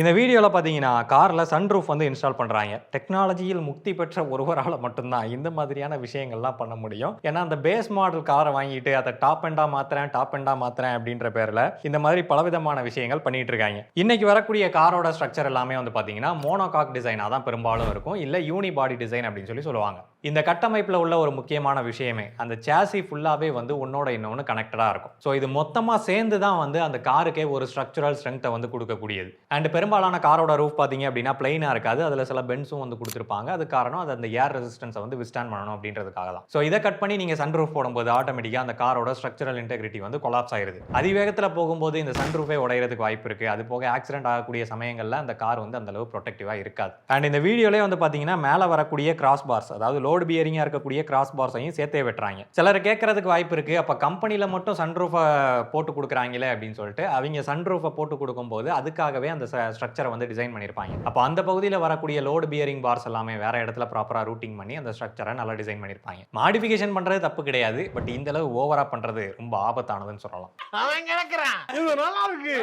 இந்த வீடியோவில் பார்த்தீங்கன்னா காரில் சன்ரூஃப் வந்து இன்ஸ்டால் பண்ணுறாங்க டெக்னாலஜியில் முக்தி பெற்ற ஒருவரால் மட்டும்தான் இந்த மாதிரியான விஷயங்கள்லாம் பண்ண முடியும். ஏன்னா அந்த பேஸ் மாடல் காரை வாங்கிட்டு அதை டாப் எண்டாக மாத்துறேன் டாப் எண்டாக மாத்துறேன் அப்படின்ற பேரில் இந்த மாதிரி பலவிதமான விஷயங்கள் பண்ணிட்டு இருக்காங்க. இன்னைக்கு வரக்கூடிய காரோட ஸ்ட்ரக்சர் எல்லாமே வந்து பார்த்தீங்கன்னா மோனோகாக் டிசைனாக தான் பெரும்பாலும் இருக்கும். இல்லை யூனி பாடி டிசைன் அப்படின்னு சொல்லி சொல்லுவாங்க. இந்த கட்டமைப்பில் உள்ள ஒரு முக்கியமான விஷயமே அந்த சேசி ஃபுல்லாகவே வந்து உன்னோட இன்னொன்று கனெக்டடாக இருக்கும். ஸோ இது மொத்தமாக சேர்ந்து தான் வந்து அந்த காருக்கே ஒரு ஸ்ட்ரக்சரல் ஸ்ட்ரென்த்தை வந்து கொடுக்கக்கூடியது. அண்ட் பெரும்பாலான காரோட ரூஃப் பார்த்தீங்க அப்படின்னா பிளைனாக இருக்காது. அதில் சில பென்ஸும் வந்து கொடுத்துருப்பாங்க. அது காரணம் அது அந்த ஏர் ரெசிஸ்டன்ஸை வந்து விஸ்டாண்ட் பண்ணணும் அப்படின்றதுக்காக தான். ஸோ இதை கட் பண்ணி நீங்கள் சன் ரூஃப் போடும்போது ஆட்டோமேட்டிக்காக அந்த காரோட ஸ்ட்ரக்சரல் இன்டெகிரிட்டி வந்து கொலாப்ஸ் ஆயிருது. அதிவேகத்தில் போகும்போது இந்த சன் ரூஃபே உடையிறதுக்கு வாய்ப்பு இருக்குது அது போக ஆக்சிடென்ட் ஆகக்கூடிய சமயங்களில் அந்த கார் வந்து அந்த அளவு ப்ரொடெக்டிவாக இருக்காது. அண்ட் இந்த வீடியோலேயே வந்து பார்த்தீங்கன்னா மேலே வரக்கூடிய கிராஸ் பார்ஸ் அதாவது லோடு பியரிங்காக இருக்கக்கூடிய கிராஸ் பார்ஸையும் சேர்த்தே வெட்டுறாங்க. சிலர் கேட்கறதுக்கு வாய்ப்பு இருக்குது அப்போ கம்பெனியில் மட்டும் சன்ரூஃபை போட்டு கொடுக்குறாங்களே அப்படின்னு சொல்லிட்டு அவங்க சன்ரூஃபை போட்டு கொடுக்கும்போது அதுக்காகவே அந்த ஸ்ட்ரக்சரை வந்து டிசைன் பண்ணியிருப்பாங்க அப்போ அந்த பகுதியில் வரக்கூடிய லோடு பியரிங் பார்ஸ் எல்லாமே வேற இடத்துல ப்ராப்பராக ரூட்டிங் பண்ணி அந்த ஸ்ட்ரக்சரை நல்லா டிசைன் பண்ணியிருப்பாங்க மாடிஃபிகேஷன் பண்ணுறது தப்பு கிடையாது. பட் இந்த அளவு ஓவராக பண்ணுறது ரொம்ப ஆபத்தானதுன்னு சொல்லலாம். அவன் கிடக்குறான். இது நல்லா இருக்கு.